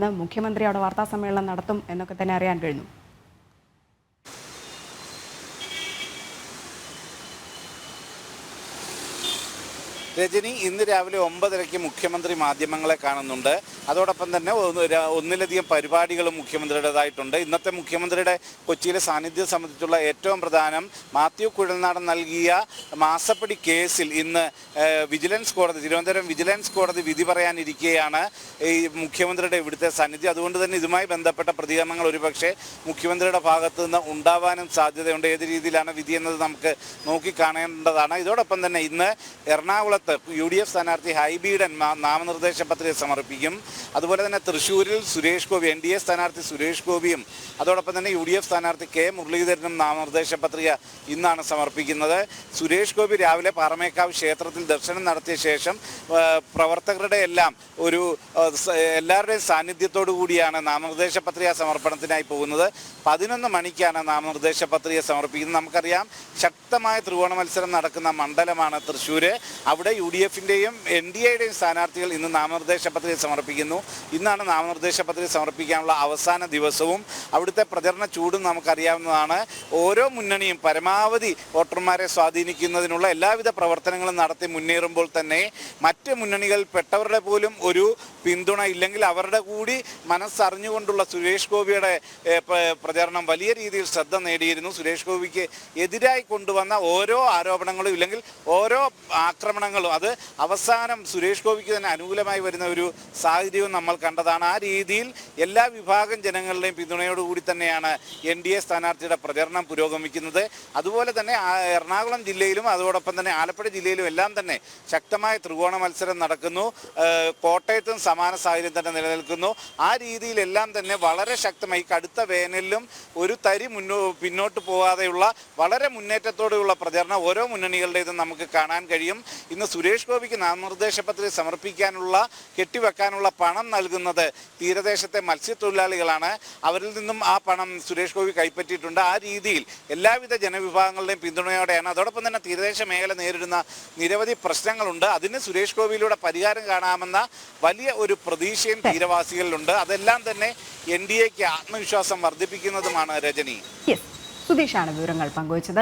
ഇന്ന് മുഖ്യമന്ത്രി അവിടെ വാർത്താ സമ്മേളനം നടത്തും എന്നൊക്കെ തന്നെ അറിയാൻ കഴിഞ്ഞു. രജനി ഇന്ന് രാവിലെ ഒമ്പതരയ്ക്ക് മുഖ്യമന്ത്രി മാധ്യമങ്ങളെ കാണുന്നുണ്ട്. അതോടൊപ്പം തന്നെ ഒന്നിലധികം പരിപാടികളും മുഖ്യമന്ത്രിയുടേതായിട്ടുണ്ട്. ഇന്നത്തെ മുഖ്യമന്ത്രിയുടെ കൊച്ചിയിലെ സാന്നിധ്യം സംബന്ധിച്ചുള്ള ഏറ്റവും പ്രധാനം മാത്യു കുഴൽനാടൻ നൽകിയ മാസപ്പടി കേസിൽ ഇന്ന് വിജിലൻസ് കോടതി തിരുവനന്തപുരം വിജിലൻസ് കോടതി വിധി പറയാനിരിക്കുകയാണ് ഈ മുഖ്യമന്ത്രിയുടെ ഇവിടുത്തെ സാന്നിധ്യം. അതുകൊണ്ട് തന്നെ ഇതുമായി ബന്ധപ്പെട്ട പ്രതികരണങ്ങൾ ഒരുപക്ഷെ മുഖ്യമന്ത്രിയുടെ ഭാഗത്തു നിന്ന് ഉണ്ടാവാനും സാധ്യതയുണ്ട്. ഏത് രീതിയിലാണ് വിധി എന്നത് നമുക്ക് നോക്കിക്കാണേണ്ടതാണ്. ഇതോടൊപ്പം തന്നെ ഇന്ന് എറണാകുളത്ത് യു ഡി എഫ് സ്ഥാനാർത്ഥി ഹൈബീഡൻ നാമനിർദ്ദേശ പത്രിക സമർപ്പിക്കും. അതുപോലെ തന്നെ തൃശ്ശൂരിൽ Suresh Gopi N D A സ്ഥാനാർത്ഥി സുരേഷ് ഗോപിയും അതോടൊപ്പം തന്നെ യു ഡി എഫ് സ്ഥാനാർത്ഥി കെ മുരളീധരനും നാമനിർദ്ദേശ പത്രിക ഇന്നാണ് സമർപ്പിക്കുന്നത്. സുരേഷ് ഗോപി രാവിലെ പാറമേക്കാവ് ക്ഷേത്രത്തിൽ ദർശനം നടത്തിയ ശേഷം പ്രവർത്തകരുടെ എല്ലാം ഒരു എല്ലാവരുടെയും സാന്നിധ്യത്തോടു കൂടിയാണ് നാമനിർദ്ദേശ പത്രിക സമർപ്പണത്തിനായി പോകുന്നത്. പതിനൊന്ന് മണിക്കാണ് നാമനിർദ്ദേശ പത്രിക സമർപ്പിക്കുന്നത്. നമുക്കറിയാം ശക്തമായ ത്രികോണ മത്സരം നടക്കുന്ന മണ്ഡലമാണ് തൃശ്ശൂർ അവിടെ യു ഡി എഫിന്റെയും എൻ ഡി എയുടെയും സ്ഥാനാർത്ഥികൾ ഇന്ന് നാമനിർദ്ദേശ പത്രിക സമർപ്പിക്കുന്നു. ഇന്നാണ് നാമനിർദ്ദേശ പത്രിക സമർപ്പിക്കാനുള്ള അവസാന ദിവസവും അവിടുത്തെ പ്രചരണ ചൂടും നമുക്കറിയാവുന്നതാണ്. ഓരോ മുന്നണിയും പരമാവധി വോട്ടർമാരെ സ്വാധീനിക്കുന്നതിനുള്ള എല്ലാവിധ പ്രവർത്തനങ്ങളും നടത്തി മുന്നേറുമ്പോൾ തന്നെ മറ്റ് മുന്നണികൾ പെട്ടവരുടെ പോലും ഒരു പിന്തുണ ഇല്ലെങ്കിൽ അവരുടെ കൂടി മനസ്സറിഞ്ഞുകൊണ്ടുള്ള സുരേഷ് ഗോപിയുടെ പ്രചരണം വലിയ രീതിയിൽ ശ്രദ്ധ നേടിയിരുന്നു. സുരേഷ് ഗോപിക്ക് എതിരായി കൊണ്ടുവന്ന ഓരോ ആരോപണങ്ങളും ഇല്ലെങ്കിൽ ഓരോ ആക്രമണങ്ങളും അത് അവസാനം സുരേഷ് ഗോപിക്ക് തന്നെ അനുകൂലമായി വരുന്ന ഒരു സാഹചര്യവും നമ്മൾ കണ്ടതാണ്. ആ രീതിയിൽ എല്ലാ വിഭാഗം ജനങ്ങളുടെയും പിന്തുണയോടുകൂടി തന്നെയാണ് എൻ ഡി എ സ്ഥാനാർത്ഥിയുടെ പ്രചരണം പുരോഗമിക്കുന്നത്. അതുപോലെ തന്നെ എറണാകുളം ജില്ലയിലും അതോടൊപ്പം തന്നെ ആലപ്പുഴ ജില്ലയിലും എല്ലാം തന്നെ ശക്തമായ ത്രികോണ മത്സരം നടക്കുന്നു. കോട്ടയത്തും സമാന സാഹചര്യം തന്നെ നിലനിൽക്കുന്നു. ആ രീതിയിലെല്ലാം തന്നെ വളരെ ശക്തമായി കടുത്ത വേനലിലും ഒരു തരി മുന്നോ പിന്നോട്ട് പോകാതെയുള്ള വളരെ മുന്നേറ്റത്തോടെയുള്ള പ്രചരണം ഓരോ മുന്നണികളുടേതും നമുക്ക് കാണാൻ കഴിയും. ഇന്ന് സുരേഷ് ഗോപിക്ക് നാമനിർദ്ദേശ പത്രിക സമർപ്പിക്കാനുള്ള കെട്ടിവെക്കാനുള്ള പണം നൽകുന്നത് തീരദേശത്തെ മത്സ്യത്തൊഴിലാളികളാണ്. അവരിൽ നിന്നും ആ പണം സുരേഷ് ഗോപി കൈപ്പറ്റിയിട്ടുണ്ട്. ആ രീതിയിൽ എല്ലാവിധ ജനവിഭാഗങ്ങളുടെയും പിന്തുണയോടെയാണ്. അതോടൊപ്പം തന്നെ തീരദേശ മേഖല നേരിടുന്ന നിരവധി പ്രശ്നങ്ങളുണ്ട്. അതിന് സുരേഷ് ഗോപിയിലൂടെ പരിഹാരം കാണാമെന്ന വലിയ ഒരു പ്രതീക്ഷയും തീരവാസികളിലുണ്ട്. അതെല്ലാം തന്നെ എൻ ഡി എക്ക് ആത്മവിശ്വാസം വർദ്ധിപ്പിക്കുന്നതുമാണ് രജനി. സുധീഷാണ് വിവരങ്ങൾ പങ്കുവച്ചത്.